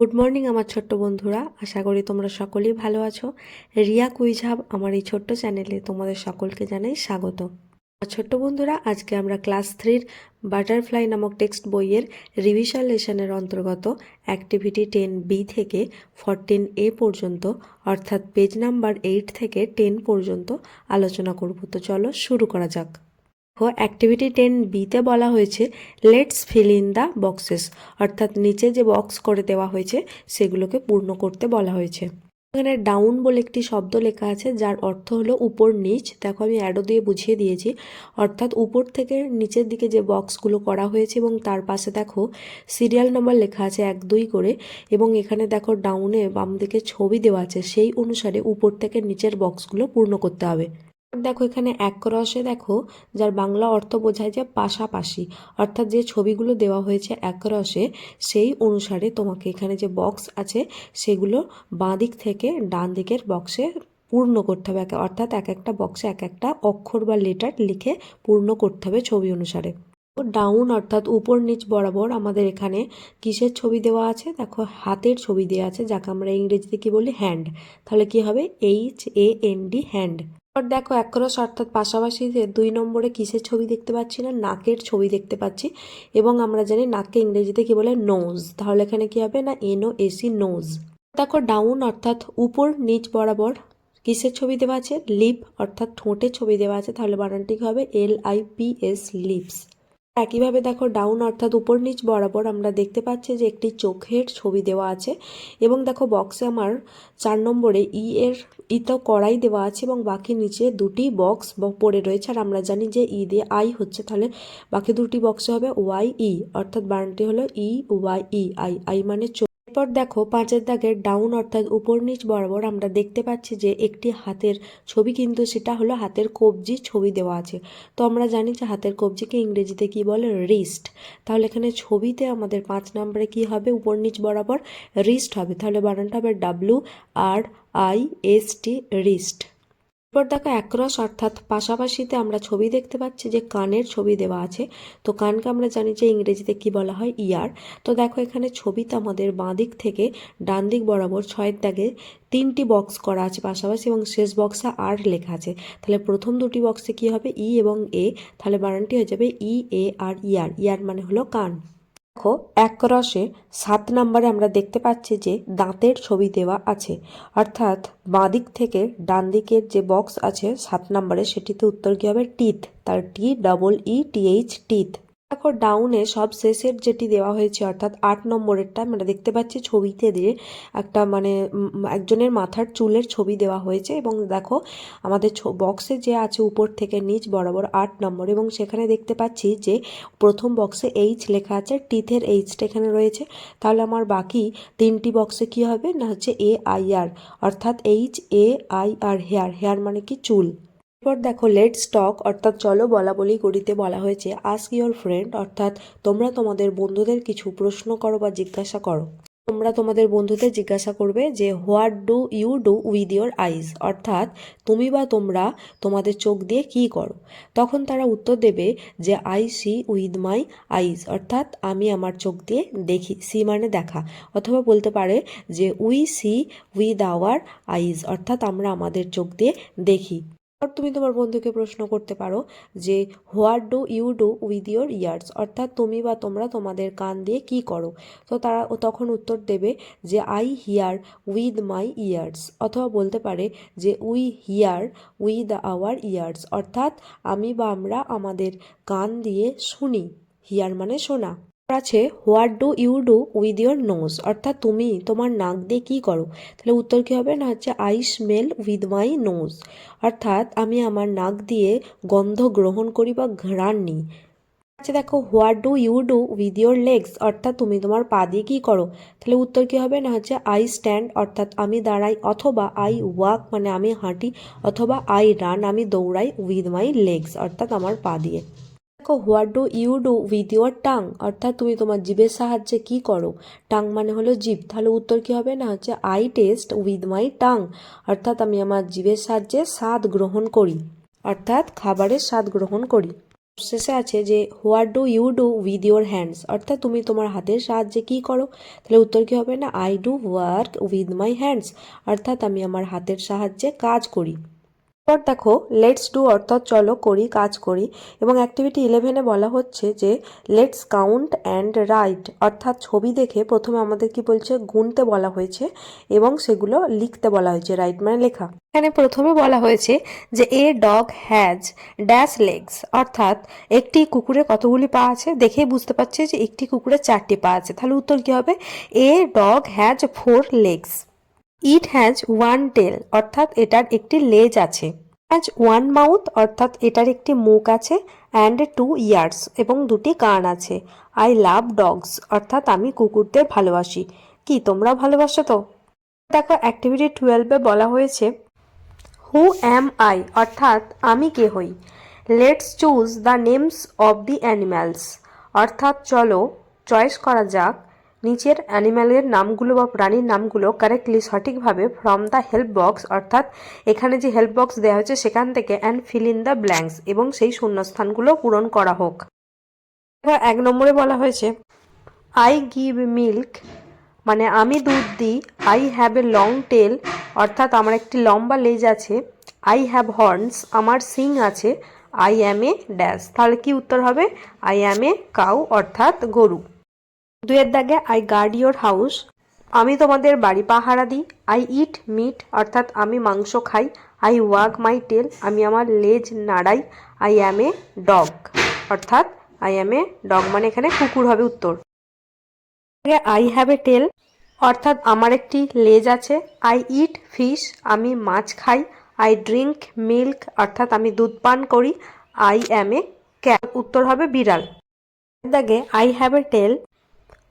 Good morning আমার ছোট্ট বন্ধুরা। আশা করি তোমরা সকলেই ভালো আছো। রিয়া কুইঝাব আমার এই ছোট্ট চ্যানেলে তোমাদের সকলকে জানাই স্বাগত। আমার ছোট্ট বন্ধুরা, আজকে আমরা ক্লাস থ্রির বাটারফ্লাই নামক টেক্সট বইয়ের রিভিশন লেসনের অন্তর্গত অ্যাক্টিভিটি টেন বি থেকে ফরটিন এ পর্যন্ত, অর্থাৎ পেজ নাম্বার এইট থেকে টেন পর্যন্ত আলোচনা করব। তো চলো শুরু করা যাক। দেখো অ্যাক্টিভিটি টেন বিতে বলা হয়েছে let's fill in the boxes অর্থাৎ নিচে যে বক্স করে দেওয়া হয়েছে, সেগুলোকে পূর্ণ করতে বলা হয়েছে। এখানে ডাউন বলে একটি শব্দ লেখা আছে, যার অর্থ হলো উপর নিচ। দেখো আমি অ্যাডো দিয়ে বুঝিয়ে দিয়েছি। অর্থাৎ উপর থেকে নিচের দিকে যে বক্সগুলো করা হয়েছে এবং তার পাশে দেখো সিরিয়াল নাম্বার লেখা আছে এক, দুই করে এবং এখানে দেখো ডাউনে বাম দিকে ছবি দেওয়া আছে। সেই অনুসারে উপর থেকে নিচের বক্সগুলো পূর্ণ করতে হবে। দেখো, এখানে এক দেখো, যার বাংলা অর্থ বোঝায় যে পাশাপাশি। অর্থাৎ যে ছবিগুলো দেওয়া হয়েছে এক রসে সেই অনুসারে তোমাকে এখানে যে বক্স আছে, সেগুলো বাঁ দিক থেকে ডান দিকের বক্সে পূর্ণ করতে হবে। অর্থাৎ এক একটা বক্সে এক একটা অক্ষর বা লেটার লিখে পূর্ণ করতে হবে ছবি অনুসারে। ডাউন অর্থাৎ উপর নিচ বরাবর আমাদের এখানে কিসের ছবি দেওয়া আছে? দেখো, হাতের ছবি দেওয়া আছে, যাকে আমরা ইংরেজিতে কি বলি? হ্যান্ড তাহলে কি হবে? H A N D hand এবার দেখো একরস অর্থাৎ পাশাপাশি দুই নম্বরে কিসের ছবি দেখতে পাচ্ছি না, নাকের ছবি দেখতে পাচ্ছি। এবং আমরা জানি নাককে ইংরেজিতে কি বলে? নোজ তাহলে এখানে কি হবে না? N O S E nose দেখো ডাউন অর্থাৎ উপর, নিচ বরাবর কিসের ছবি দেওয়া আছে? লিপ অর্থাৎ ঠোঁটের ছবি দেওয়া আছে। তাহলে বানানটি হবে? L I P S lips একইভাবে দেখো ডাউন অর্থাৎ উপর নিচ বরাবর আমরা দেখতে পাচ্ছি যে একটি চোখের ছবি দেওয়া আছে এবং দেখো বক্সে আমার চার নম্বরে ই এর ই তো কড়াই দেওয়া আছে এবং বাকি নিচে দুটি বক্স পড়ে রয়েছে। আর আমরা জানি যে ই দিয়ে আই হচ্ছে, তাহলে বাকি দুটি বক্সে হবে ওয়াই ই অর্থাৎ বার্নটি হলো E Y E eye eye মানে এরপর দেখো পাঁচের দাগের ডাউন অর্থাৎ উপর নিচ বরাবর আমরা দেখতে পাচ্ছি যে একটি হাতের ছবি কিন্তু সেটা হলো হাতের কবজি ছবি দেওয়া আছে। তো আমরা জানি যে হাতের কবজিকে ইংরেজিতে কি বলে? রিস্ট তাহলে এখানে ছবিতে আমাদের পাঁচ নম্বরে কি হবে? উপর নিচ বরাবর রিস্ট হবে। তাহলে বানানটা হবে W R I S T wrist এরপর দেখো একরস, অর্থাৎ পাশাপাশিতে আমরা ছবি দেখতে পাচ্ছি যে কানের ছবি দেওয়া আছে। তো কানকে আমরা জানি যে ইংরেজিতে কি বলা হয়? ইয়ার। তো দেখো এখানে ছবিতে আমাদের বাঁ দিক থেকে ডান দিক বরাবর ছয়ের দাগে তিনটি বক্স করা আছে পাশাপাশি এবং শেষ বক্সে আর লেখা আছে। তাহলে প্রথম দুটি বক্সে কি হবে? ই এবং এ। তাহলে বানানটি হয়ে যাবে ই, এ আর ইয়ার। ইয়ার মানে হলো কান। দেখো, এক রসে সাত নম্বরে আমরা দেখতে পাচ্ছি যে দাঁতের ছবি দেওয়া আছে। অর্থাৎ বাঁদিক থেকে ডান দিকের যে বক্স আছে, সাত নম্বরে সেটিতে উত্তর কী হবে? টিথ তার T double E TH teeth দেখো ডাউনে সব শেষের যেটি দেওয়া হয়েছে, অর্থাৎ আট নম্বরেরটা আমরা দেখতে পাচ্ছি ছবিতে দিয়ে একটা মানে একজনের মাথার চুলের ছবি দেওয়া হয়েছে এবং দেখো আমাদের বক্সে যে আছে উপর থেকে নিচ বরাবর আট নম্বর এবং সেখানে দেখতে পাচ্ছি যে প্রথম বক্সে এইচ লেখা আছে টিথের এইচটা এখানে রয়েছে। তাহলে আমার বাকি তিনটি বক্সে কি হবে? না হচ্ছে এ আই আর অর্থাৎ H A I R hair hair মানে কি? চুল। এরপর দেখো লেট স্টক অর্থাৎ চলো বলা বলি করিতে বলা হয়েছে। আস্ক ইয়োর ফ্রেন্ড অর্থাৎ তোমরা তোমাদের বন্ধুদের কিছু প্রশ্ন করো বা জিজ্ঞাসা করো। তোমরা তোমাদের বন্ধুদের জিজ্ঞাসা করবে যে what do you do with your eyes অর্থাৎ তুমি বা তোমরা তোমাদের চোখ দিয়ে কি করো? তখন তারা উত্তর দেবে যে I see with my eyes অর্থাৎ আমি আমার চোখ দিয়ে দেখি সি মানে দেখা। অথবা বলতে পারে যে we see with our eyes অর্থাৎ আমরা আমাদের চোখ দিয়ে দেখি। তুমি তোমার বন্ধুকে প্রশ্ন করতে পারো যে, what do you do with your ears? অর্থাৎ তুমি বা তোমরা তোমাদের কান দিয়ে কি করো? তো তারা তখন উত্তর দেবে যে, I hear with my ears. অথবা বলতে পারে যে, we hear with our ears. অর্থাৎ আমি বা আমরা আমাদের কান দিয়ে শুনি। হিয়ার মানে শোনা। আছে, what do you do with your nose? অর্থাৎ তুমি তোমার নাক দিয়ে কী করো? তাহলে উত্তর কী হবে? না, হচ্ছে, I smell with my nose. অর্থাৎ আমি আমার নাক দিয়ে গন্ধ গ্রহণ করি বা ঘ্রাণ নিই। আচ্ছা দেখো, what do you do with your legs? অর্থাৎ তুমি তোমার পা দিয়ে কী করো? তাহলে উত্তর কী হবে? না, হচ্ছে, আই স্ট্যান্ড, অর্থাৎ আমি দাঁড়াই অথবা আই ওয়াক মানে আমি হাঁটি অথবা আই রান, আমি দৌড়াই উইথ মাই লেগস, অর্থাৎ আমার পা দিয়ে। দেখো, what do you do with your tongue? অর্থাৎ তুমি তোমার জিভের সাহায্যে কি করো? টাং মানে হলো জিভ। তাহলে উত্তর কি হবে? না, হচ্ছে I taste with my tongue অর্থাৎ আমি আমার জিভের সাহায্যে স্বাদ গ্রহণ করি। অর্থাৎ খাবারের স্বাদ গ্রহণ করি। শেষে আছে যে, what do you do with your hands? অর্থাৎ তুমি তোমার হাতের সাহায্যে কী করো? তাহলে উত্তর কী হবে? না I do work with my hands অর্থাৎ আমি আমার হাতের সাহায্যে কাজ করি। এরপর দেখো লেটস ডু অর্থাৎ চলো করি, কাজ করি। এবং অ্যাক্টিভিটি ইলেভেনে বলা হচ্ছে যে লেটস কাউন্ট অ্যান্ড রাইট অর্থাৎ ছবি দেখে প্রথমে আমাদের কি বলছে, গুনতে বলা হয়েছে এবং সেগুলো লিখতে বলা হয়েছে রাইট মানে লেখা। এখানে প্রথমে বলা হয়েছে যে a dog has dash legs অর্থাৎ একটি কুকুরের কতগুলি পা আছে, দেখেই বুঝতে পারছে যে, একটি কুকুরের চারটি পা আছে। তাহলে উত্তর কি হবে? A dog has four legs it has one tail অর্থাৎ এটার একটি লেজ আছে। হ্যাজ ওয়ান মাউথ অর্থাৎ এটার একটি মুখ আছে অ্যান্ড টু ইয়ার্স এবং দুটি কান আছে। আই লাভ ডগস অর্থাৎ আমি কুকুরদের ভালোবাসি। কি, তোমরা ভালোবাসো তো? দেখো অ্যাক্টিভিটি টুয়েলভে বলা হয়েছে হু অ্যাম আই অর্থাৎ আমি কে হই? Let's choose the names of the animals অর্থাৎ চলো চয়েস করা যাক নিচের অ্যানিম্যালের নামগুলো বা প্রাণীর নামগুলো কারেক্টলি সঠিকভাবে ফ্রম দ্য হেল্প বক্স অর্থাৎ এখানে যে হেল্প বক্স দেওয়া হয়েছে সেখান থেকে and fill in the blanks এবং সেই শূন্যস্থানগুলো পূরণ করা হোক। এক নম্বরে বলা হয়েছে আই গিভ মিল্ক মানে আমি দুধ দিই I have a long tail অর্থাৎ আমার একটি লম্বা লেজ আছে আই হ্যাভ হর্নস আমার সিং আছে আই অ্যাম এ ড্যাশ তাহলে কি উত্তর হবে? আই অ্যাম এ কাউ অর্থাৎ গরু। দুয়ের দাগে আই গার্ড ইয়োর হাউস আমি তোমাদের বাড়ি পাহারা দিই। আই ইট মিট অর্থাৎ আমি মাংস খাই। আই ওয়াগ মাই টেল আমি আমার লেজ নাড়াই। আই অ্যাম এ ডগ অর্থাৎ আই অ্যাম এ ডগ মানে এখানে কুকুর হবে উত্তর। আই হ্যাভ এ টেল অর্থাৎ আমার একটি লেজ আছে। আই ইট ফিশ আমি মাছ খাই। আই ড্রিঙ্ক মিল্ক অর্থাৎ আমি দুধ পান করি। আই অ্যাম এ ক্যাট উত্তর হবে বিড়াল। দাগে আই হ্যাভ এ টেল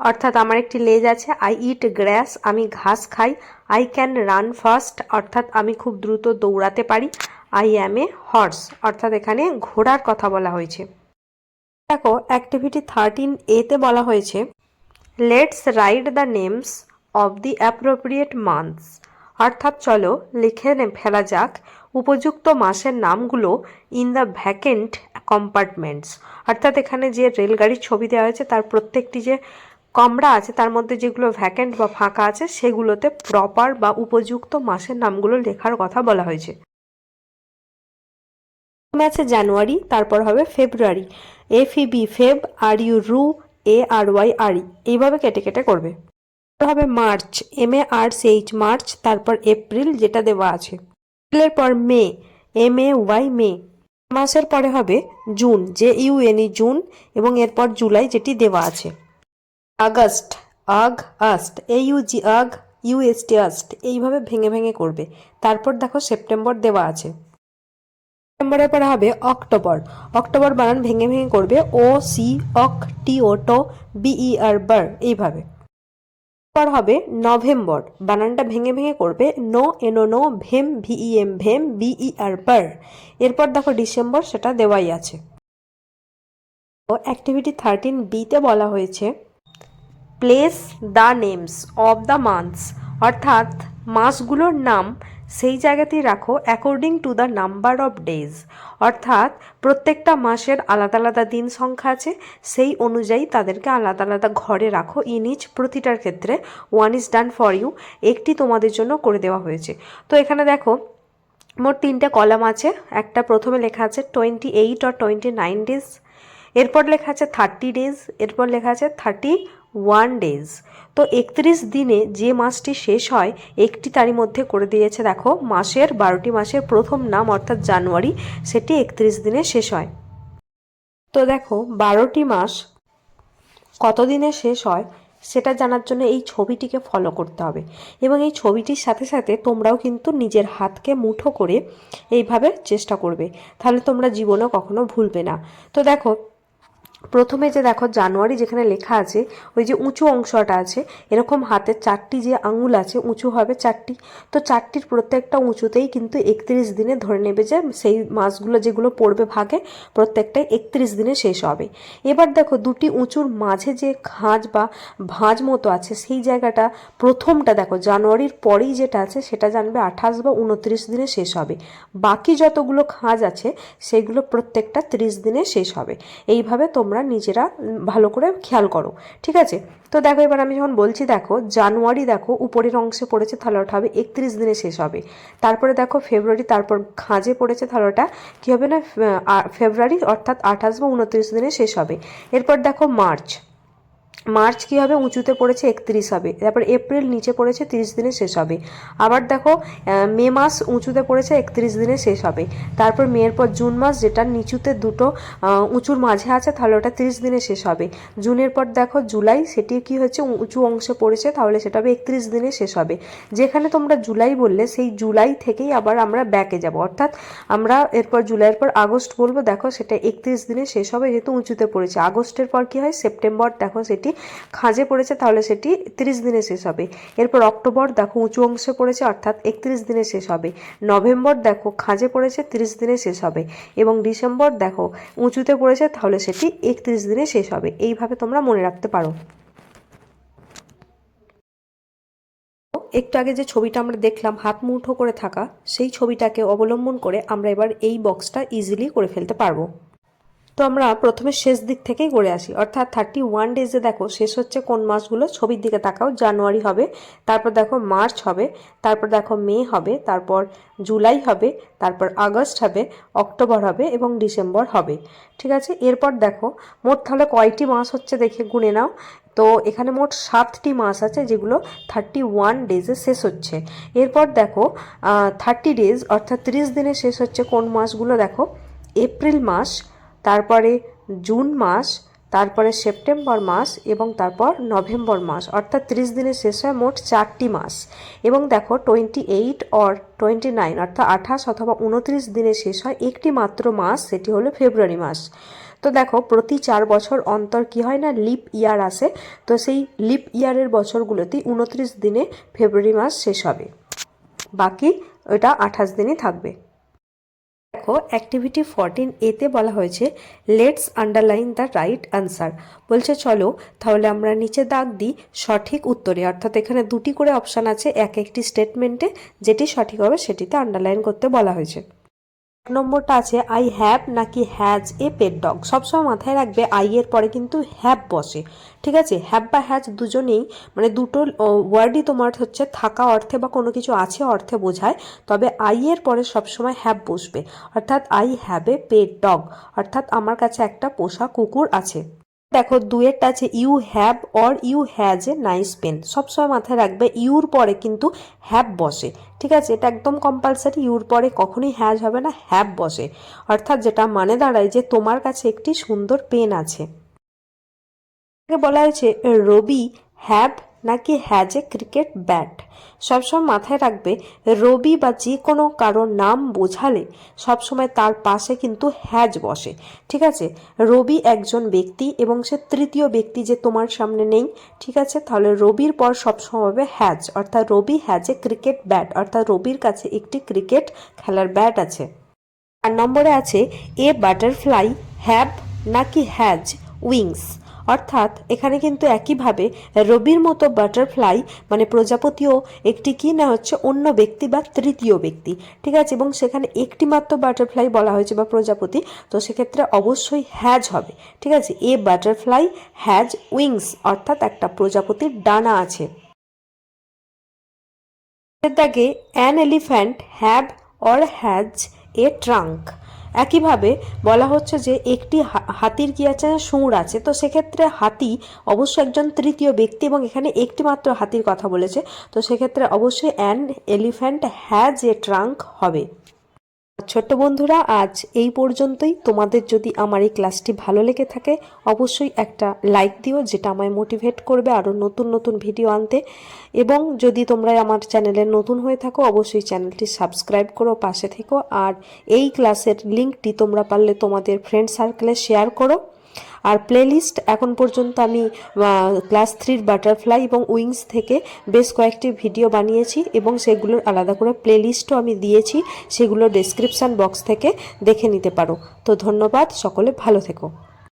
অর্থাৎ আমার একটি লেজ আছে আই ইট গ্র্যাস আমি ঘাস খাই আই ক্যান রান ফাস্ট অর্থাৎ আমি খুব দ্রুত দৌড়াতে পারি আই অ্যাম এ হর্স অর্থাৎ এখানে ঘোড়ার কথা বলা হয়েছে। দেখো অ্যাক্টিভিটি থার্টিন এতে বলা হয়েছে let's write the names of the appropriate months অর্থাৎ চলো, লিখে ফেলা যাক, উপযুক্ত মাসের নামগুলো ইন দ্য ভ্যাকেন্ট কম্পার্টমেন্টস অর্থাৎ এখানে যে রেলগাড়ির ছবি দেওয়া হয়েছে, তার প্রত্যেকটি যে কমরা আছে, তার মধ্যে যেগুলো ভ্যাকেন্ট বা ফাঁকা আছে, সেগুলোতে প্রপার বা উপযুক্ত মাসের নামগুলো লেখার কথা বলা হয়েছে। আছে জানুয়ারি, তারপর হবে February. F E B Feb R U ru A R Y আর ই এইভাবে কেটে কেটে করবে। হবে March M A R H March, তারপর এপ্রিল যেটা দেওয়া আছে। এপ্রিলের পর মে এম এ ওয়াই মে। মাসের পরে হবে June J U N E June, এবং এরপর জুলাই যেটি দেওয়া আছে। আগস্ট, আগ, আস্ট এ জি আগ ইউ এস টি আস্ট, এইভাবে ভেঙে ভেঙে করবে। তারপর দেখো সেপ্টেম্বর দেওয়া আছে। সেপ্টেম্বরের পরে হবে অক্টোবর। অক্টোবর বানান ভেঙে ভেঙে করবে ও সি অক টি ও টো বিই আর বার এইভাবে। পর হবে নভেম্বর। বানানটা ভেঙে ভেঙে করবে নো এনো নো ভেম ভিই এম ভেম বিই আর বার এরপর দেখো ডিসেম্বর সেটা দেওয়াই আছে। অ্যাক্টিভিটি থার্টিন বিতে বলা হয়েছে। Place the names of the months অর্থাৎ মাসগুলোর নাম সেই জায়গাতেই রাখো according to the number of days অর্থাৎ প্রত্যেকটা মাসের আলাদা আলাদা দিন সংখ্যা আছে, সেই অনুযায়ী তাদেরকে আলাদা আলাদা ঘরে রাখো ইন ইচ প্রতিটার ক্ষেত্রে one is done for you একটি তোমাদের জন্য করে দেওয়া হয়েছে। তো এখানে দেখো, মোট তিনটে কলাম আছে, একটা প্রথমে লেখা আছে টোয়েন্টি এইট আর টোয়েন্টি নাইন ডেজ এরপর লেখা আছে থার্টি ডেজ এরপর লেখা আছে থার্টি ওয়ান ডেজ। তো একত্রিশ দিনে যে মাসটি শেষ হয়, একটি তারই মধ্যে করে দিয়েছে, দেখো, মাসের, বারোটি মাসের প্রথম নাম, অর্থাৎ জানুয়ারি, সেটি একত্রিশ দিনে শেষ হয়। তো দেখো, বারোটি মাস কত দিনে শেষ হয়, সেটা জানার জন্য এই ছবিটিকে ফলো করতে হবে। এবং এই ছবিটির সাথে সাথে তোমরাও কিন্তু নিজের হাতকে মুঠো করে এইভাবে চেষ্টা করবে। তাহলে তোমরা জীবনে কখনো ভুলবে না। তো দেখো প্রথমে যে দেখো জানুয়ারি যেখানে লেখা আছে, ওই যে উঁচু অংশটা আছে, এরকম হাতে চারটি যে আঙুল আছে, উঁচু হবে চারটি। তো চারটির প্রত্যেকটা উঁচুতেই কিন্তু একত্রিশ দিনে ধরে নেবে যে সেই মাসগুলো যেগুলো পড়বে ভাগে, প্রত্যেকটাই একত্রিশ দিনে শেষ হবে। এবার দেখো দুটি উঁচুর মাঝে যে খাঁজ বা ভাঁজ মতো আছে, সেই জায়গাটা প্রথমটা দেখো, জানুয়ারির পরেই যেটা আছে, সেটা জানবে আঠাশ বা উনত্রিশ দিনে শেষ হবে। বাকি যতগুলো খাঁজ আছে, সেগুলো প্রত্যেকটা ত্রিশ দিনে শেষ হবে। এইভাবে তোমরা নিজেরা ভালো করে খেয়াল করো, ঠিক আছে? তো দেখো, এবার আমি যখন বলছি, দেখো, জানুয়ারি দেখো, উপরের অংশে পড়েছে তাহলে ওটা হবে, একত্রিশ দিনে শেষ হবে। তারপরে দেখো, ফেব্রুয়ারি, তারপর খাঁজে পড়েছে তাহলে ওটা কী হবে না ফেব্রুয়ারি অর্থাৎ আঠাশ বা উনত্রিশ দিনে শেষ হবে। এরপর দেখো, মার্চ মার্চ কী হবে? উঁচুতে পড়েছে একত্রিশ হবে। তারপর এপ্রিল নিচে পড়েছে তিরিশ দিনে শেষ হবে। আবার দেখো মে মাস উঁচুতে পড়েছে একত্রিশ দিনে শেষ হবে। তারপর মেয়ের পর জুন মাস যেটা নিচুতে দুটো উঁচুর মাঝে আছে, তাহলে ওটা তিরিশ দিনে শেষ হবে। জুনের পর দেখো, জুলাই সেটি কি হচ্ছে উঁচু অংশে পড়েছে, তাহলে সেটা হবে একত্রিশ দিনে শেষ হবে। যেখানে তোমরা জুলাই বললে, সেই জুলাই থেকেই আবার আমরা ব্যাকে যাব। অর্থাৎ আমরা এরপর জুলাইয়ের পর আগস্ট বলব, দেখো সেটা একত্রিশ দিনে শেষ হবে, যেহেতু উঁচুতে পড়েছে। আগস্টের পর কি হয়? সেপ্টেম্বর, দেখো সেটি খাঁজে পড়েছে, তাহলে সেটি তিরিশ দিনে শেষ হবে। এরপর অক্টোবর দেখো উঁচু অংশে পড়েছে, অর্থাৎ একত্রিশ দিনে শেষ হবে। নভেম্বর দেখো খাঁজে পড়েছে, তিরিশ দিনে শেষ হবে। এবং ডিসেম্বর দেখো উঁচুতে পড়েছে, তাহলে সেটি একত্রিশ দিনে শেষ হবে। এইভাবে তোমরা মনে রাখতে পারো। একটু আগে যে ছবিটা আমরা দেখলাম, হাত মুঠো করে থাকা, সেই ছবিটাকে অবলম্বন করে আমরা এবার এই বক্সটা ইজিলি করে ফেলতে পারব। তো আমরা প্রথমে শেষ দিক থেকেই করে আসি। অর্থাৎ থার্টি ওয়ান ডেজে দেখো শেষ হচ্ছে কোন মাসগুলো? ছবির দিকে তাকাও, জানুয়ারি হবে, তারপর দেখো মার্চ হবে, তারপর দেখো মে হবে, তারপর জুলাই হবে, তারপর আগস্ট হবে, অক্টোবর হবে এবং ডিসেম্বর হবে। ঠিক আছে? এরপর দেখো মোট তাহলে কয়টি মাস হচ্ছে দেখে গুনে নাও। তো এখানে মোট সাতটি মাস আছে যেগুলো থার্টি ওয়ান ডেজে শেষ হচ্ছে। এরপর দেখো থার্টি ডেজ অর্থাৎ তিরিশ দিনে শেষ হচ্ছে কোন মাসগুলো? দেখো, এপ্রিল মাস তারপরে জুন মাস, তারপরে সেপ্টেম্বর মাস এবং তারপর নভেম্বর মাস। অর্থাৎ তিরিশ দিনে শেষ হয় মোট চারটি মাস। এবং দেখো twenty eight or twenty nine অর্থাৎ আঠাশ অথবা উনত্রিশ দিনে শেষ হয় একটি মাত্র মাস, সেটি হলো ফেব্রুয়ারি মাস। তো দেখো প্রতি চার বছর অন্তর কি হয় না লিপ ইয়ার আসে। তো সেই লিপ ইয়ারের বছরগুলোতেই উনত্রিশ দিনে ফেব্রুয়ারি মাস শেষ হবে। বাকি ওটা আঠাশ দিনই থাকবে। দেখো অ্যাক্টিভিটি ফোরটিন এতে বলা হয়েছে let's underline the right answer বলছে, চলো, তাহলে আমরা নিচে দাগ দিই সঠিক উত্তরে। অর্থাৎ এখানে দুটি করে অপশান আছে, এক একটি স্টেটমেন্টে যেটি সঠিক হবে সেটিতে আন্ডারলাইন করতে বলা হয়েছে। নম্বরটা আছে আই হ্যাভ নাকি হ্যাজ এ পেট ডগ সবসময় মাথায় রাখবে আই এর পরে কিন্তু হ্যাভ বসে। ঠিক আছে? হ্যাভ বা হ্যাজ দুজনেই মানে দুটো ওয়ার্ডই তোমার হচ্ছে থাকা অর্থে বা কোনো কিছু আছে অর্থে বোঝায়, তবে আই এর পরে সবসময় হ্যাভ বসবে। অর্থাৎ I have a pet dog অর্থাৎ, আমার কাছে একটা পোষা কুকুর আছে। দেখো দুয়েরটা আছে you have or you has a nice pen সবসময় মাথায় রাখবে ইউর পরে কিন্তু হ্যাভ বসে। ঠিক আছে? এটা একদম কম্পালসারি ইউর পরে কখনোই হ্যাজ হবে না হ্যাভ বসে। অর্থাৎ যেটা মানে দাঁড়ায় যে তোমার কাছে একটি সুন্দর পেন আছে। বলা হয়েছে, রবি হ্যাভ নাকি হ্যাজ এ ক্রিকেট ব্যাট সবসময় মাথায় রাখবে, রবি বা যে কোনো কারোর নাম বোঝালে সবসময় তার পাশে কিন্তু হ্যাজ বসে। ঠিক আছে? রবি একজন ব্যক্তি এবং সে তৃতীয় ব্যক্তি যে তোমার সামনে নেই, ঠিক আছে? তাহলে রবির পর সবসময় হবে হ্যাজ অর্থাৎ Ravi has a cricket bat অর্থাৎ রবির কাছে একটি ক্রিকেট খেলার ব্যাট আছে। আর নম্বরে আছে এ বাটারফ্লাই হ্যাভ নাকি হ্যাজ উইংস অর্থাৎ এখানে কিন্তু একইভাবে রবির মতো বাটারফ্লাই মানে প্রজাপতিও একটি কি না হচ্ছে অন্য ব্যক্তি বা তৃতীয় ব্যক্তি, ঠিক আছে? এবং সেখানে একটি মাত্র বাটারফ্লাই বলা হয়েছে বা প্রজাপতি, তো সেক্ষেত্রে অবশ্যই হ্যাজ হবে, ঠিক আছে? এ বাটারফ্লাই হ্যাজ উইংস, অর্থাৎ একটা প্রজাপতির ডানা আছে। দাগে an elephant have or has a trunk একইভাবে বলা হচ্ছে যে একটি হাতির কি আছে সুর আছে। তো সেক্ষেত্রে হাতি অবশ্যই একজন তৃতীয় ব্যক্তি এবং এখানে একটি মাত্র হাতির কথা বলেছে। তো সেক্ষেত্রে অবশ্যই an elephant has a trunk হবে। ছোট্ট বন্ধুরা, আজ এই পর্যন্তই। তোমাদের যদি আমার এই ক্লাসটি ভালো লেগে থাকে, অবশ্যই একটা লাইক দিও, যেটা আমায় মোটিভেট করবে আরও নতুন নতুন ভিডিও আনতে। এবং যদি তোমরা আমার চ্যানেলে নতুন হয়ে থাকো, অবশ্যই চ্যানেলটি সাবস্ক্রাইব করো, পাশে থেকো। আর এই ক্লাসের লিঙ্কটি তোমরা পারলে তোমাদের ফ্রেন্ড সার্কেলে শেয়ার করো। আর প্লেলিস্ট এখন পর্যন্ত আমি ক্লাস থ্রির বাটারফ্লাই এবং উইংস থেকে বেশ কয়েকটি ভিডিও বানিয়েছি এবং সেগুলোর আলাদা করে প্লেলিস্টও আমি দিয়েছি। সেগুলো ডেসক্রিপশান বক্স থেকে দেখে নিতে পারো। তো ধন্যবাদ, সকলে ভালো থেকো।